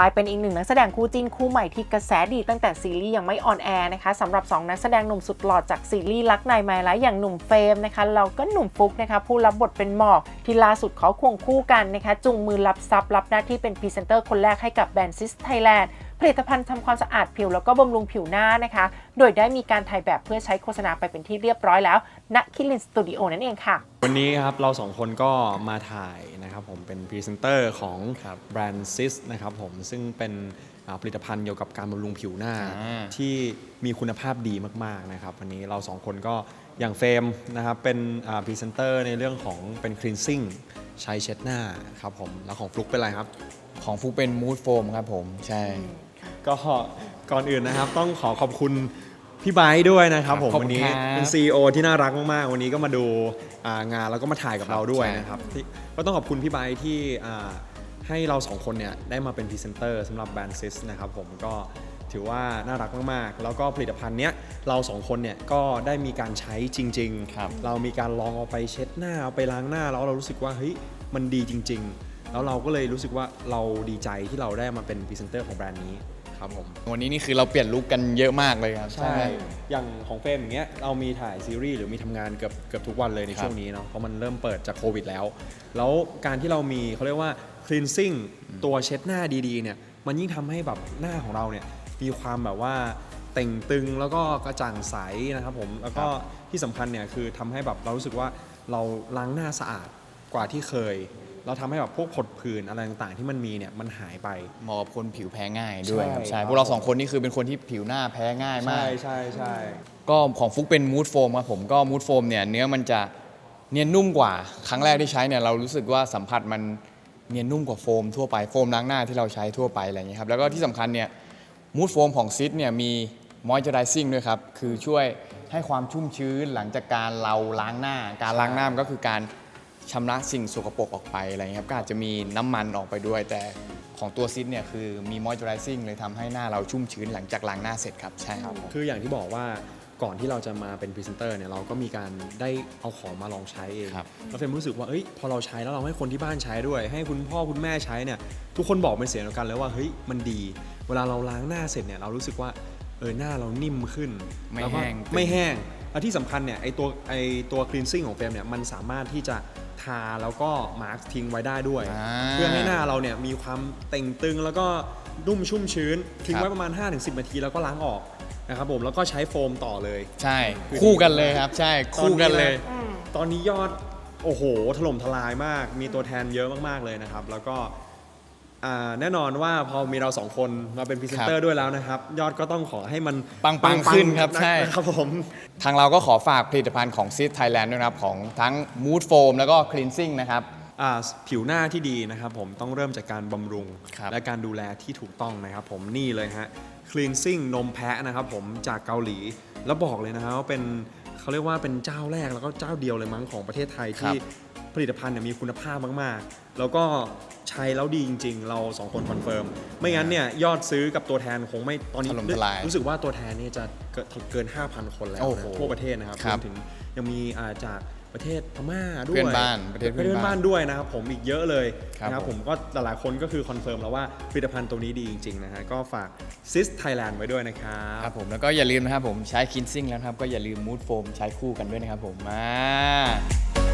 ลายเป็นอีกหนึ่งนักแสดงคู่จิ้นคู่ใหม่ที่กระแสดีตั้งแต่ซีรีส์ยังไม่ออนแอร์นะคะสำหรับ 2 นักแสดงหนุ่มสุดหล่อจากซีรีส์รักนายไม้ละอย่างหนุ่มเฟรมนะคะเราก็หนุ่มฟุกนะคะผู้รับบทเป็นหมอกที่ล่าสุดเขาควงคู่กันนะคะจุงมือรับทรัพย์รับหน้าที่เป็นพรีเซนเตอร์คนแรกให้กับแบรนด์ซิสไทยแลนด์ผลิตภัณฑ์ทำความสะอาดผิวแล้วก็บำรุงผิวหน้านะคะ โดยได้มีการถ่ายแบบเพื่อใช้โฆษณาไปเป็นที่เรียบร้อยแล้ว ณ คิลินสตูดิโอนั่นเองค่ะ วันนี้ครับเราสองคนก็มาถ่ายนะครับผมเป็นพรีเซนเตอร์ของแบรนด์ซิสนะครับผมซึ่งเป็นอ่าผลิตภัณฑ์เกี่ยวกับการบำรุงผิวหน้าอ่าที่มีคุณภาพดีมากๆนะครับวันนี้เราสองคนก็อย่างเฟรมนะครับเป็นพรีเซนเตอร์ในเรื่องของเป็นคลีนซิ่งใช้เช็ดหน้าครับผมแล้วของฟลุกเป็นอะไรครับ ของฟุกเป็นมูดโฟมครับผมใช่ก็ก่อนอื่นนะครับ ต้องขอขอบคุณ พี่ไบร์ทด้วยนะครับผมขอบคุณวันนี้ครับ เป็น CEO ที่น่ารักมากๆ วันนี้ก็มาดูอ่างานแล้วก็มาถ่ายกับครับเราด้วยใช่นะครับที่ก็ต้องขอบคุณพี่ไบร์ทที่อ่าให้เราสองคนเนี่ยได้มาเป็นพรีเซนเตอร์สำหรับแบรนด์ซิสนะครับผมก็ถือว่าน่ารักมากๆ แล้วก็ผลิตภัณฑ์เนี้ยเราสองคนเนี่ยก็ได้มีการใช้จริง ครับเรามีการลองเอาไปเช็ดหน้าเอาไปล้างหน้าแล้วเรารู้สึกว่าเฮ้ยมันดีจริง ๆ แล้วเราก็เลยรู้สึกว่าเราดีใจที่เราได้มาเป็นพรีเซนเตอร์ของแบรนด์นี้ ครับผมวันนี้นี่คือเราเปลี่ยนลุคกันเยอะมากเลยครับ ใช่ อย่างของเฟรมอย่างเงี้ยเรามีถ่ายซีรีส์หรือมีทำงานเกือบเกือบทุกวันเลยในครับช่วงนี้เนาะเพราะมันเริ่มเปิดจากโควิดแล้ว แล้วการที่เรามีเขาเรียกว่า cleansing ตัวเช็ดหน้าดีๆเนี่ยมันยิ่งทำให้แบบหน้าของเราเนี่ยมีความแบบว่าเต่งตึงแล้วก็กระจ่างใสนะครับผมแล้วก็ที่สำคัญเนี่ยคือทำให้แบบเรารู้สึกว่าเราล้างหน้าสะอาดกว่าที่เคย เราทำให้แบบพวกผดผื่นอะไรต่างๆ ที่มันมีเนี่ยมันหายไป เหมาะกับคนผิวแพ้ง่ายด้วยครับใช่ใช่ครับพวกเราสองคนนี่คือเป็นคนที่ผิวหน้าแพ้ง่ายมาใช่กใช่ใช่ ก็ของฟุกเป็นมูดโฟมครับผมก็มูดโฟมเนี่ยเนื้อมันจะเนียนนุ่มกว่า ครั้งแรกที่ใช้เนี่ยเรารู้สึกว่าสัมผัสมันเนียนนุ่มกว่าโฟมทั่วไปโฟมล้างหน้าที่เราใช้ทั่วไปอะไรอย่างเงี้ยครับแล้วก็ที่สำคัญเนี่ยมูดโฟมของซิดเนี่ยมีมอยเจอไรซิ่งด้วยครับ คือช่วยให้ความชุ่มชื้นหลังจากการเราล้างหน้า การล้างหน้ามันก็คือการ ชำระสิ่งสกปรกออกไปอะไรเงี้ยครับก็อาจจะมีน้ำมันออกไปด้วย แต่ของตัวซิดเนี่ยคือมีมอยเจอไรซิ่งเลยทำให้หน้าเราชุ่มชื้นหลังจากล้างหน้าเสร็จครับใช่ครับ คืออย่างที่บอกว่าก่อนที่เราจะมาเป็นพรีเซนเตอร์เนี่ยเราก็มีการได้เอาของมาลองใช้เองครับ แล้วเฟรมรู้สึกว่าเอ้ยพอเราใช้แล้วเราให้คนที่บ้านใช้ด้วย ให้คุณพ่อคุณแม่ใช้เนี่ยทุกคนบอกเป็นเสียงเดียวกันเลยว่าเฮ้ยมันดี เวลาเราล้างหน้าเสร็จเนี่ยเรารู้สึกว่าเออหน้าเรานิ่มขึ้นไม่ล้วก็แห้ง ไม่แห้งแล้วที่สำคัญเนี่ยไอตัวไอตัวคลีนซิ่งของเฟรมเนี่ยมันสามารถที่จะทาแล้วก็มาร์กทิ้งไว้ได้ด้วย อ่าเพื่อให้หน้าเราเนี่ยมีความเต่งตึงแล้วก็นุ่มชุ่มชื้น ทิ้งครับไว้ประมาณ 5-10 นาทีแล้วก็ล้างออกนะครับผมแล้วก็ใช้โฟมต่อเลย ใช่ คู่กันเลยครับ ใช่ คู่กันเลยตอนนี้ยอด โอ้โห ถล่มทลายมาก มีตัวแทนเยอะมาก ๆ เลยนะครับ แล้วก็อ่า แน่นอนว่าพอมีเราสองคนมาเป็นพรีเซนเตอร์ด้วยแล้วนะครับ ยอดก็ต้องขอให้มันปังๆขึ้นครับใช่นะครับผมทางเราก็ขอฝากผลิตภัณฑ์ของซิสไทยแลนด์ด้วยนะครับ ของทั้ง Mood Foam แล้วก็ Cleansing นะครับอ่าผิวหน้าที่ดีนะครับผมต้องเริ่มจากการบำรุงครับและการดูแลที่ถูกต้องนะครับผมนี่เลยฮะ cleansing นมแพะนะครับผมจากเกาหลีแล้วบอกเลยนะครับว่าเป็นเขาเรียกว่าเป็นเจ้าแรกแล้วก็เจ้าเดียวเลยมั้งของประเทศไทยที่ ผลิตภัณฑ์เนี่ยมีคุณภาพมากๆ แล้วก็ใช้แล้วดีจริง ๆ เราสองคนคอนเฟิร์มไม่งั้นเนี่ยยอดซื้อกับตัวแทนคงไม่ตอนนี้ถล่มทลายรู้สึกว่าตัวแทนเนี่ยจะเกินเกิน5,000 คนแล้วโอ้นะโหทั่วประเทศนะครับครัรบวมถึงยังมีอ่าจากประเทศพม่าด้วย เพื่อนบ้านประเทศเพื่อนบ้านด้วยนะครับผมอีกเยอะเลยครับนะครับผผมมก็หลายๆคนก็คือคอนเฟิร์มแล้วว่าผลิตภัณฑ์ตัวนี้ดีจริงๆนะฮะก็ฝาก Sis Thailand ไว้ด้วยนะครับครับผมแล้วก็อย่าลืมนะครับผมใช้ Cleansing แล้วนะครับก็อย่าลืม Mood Foam ใช้คู่กันด้วยนะครับผมมา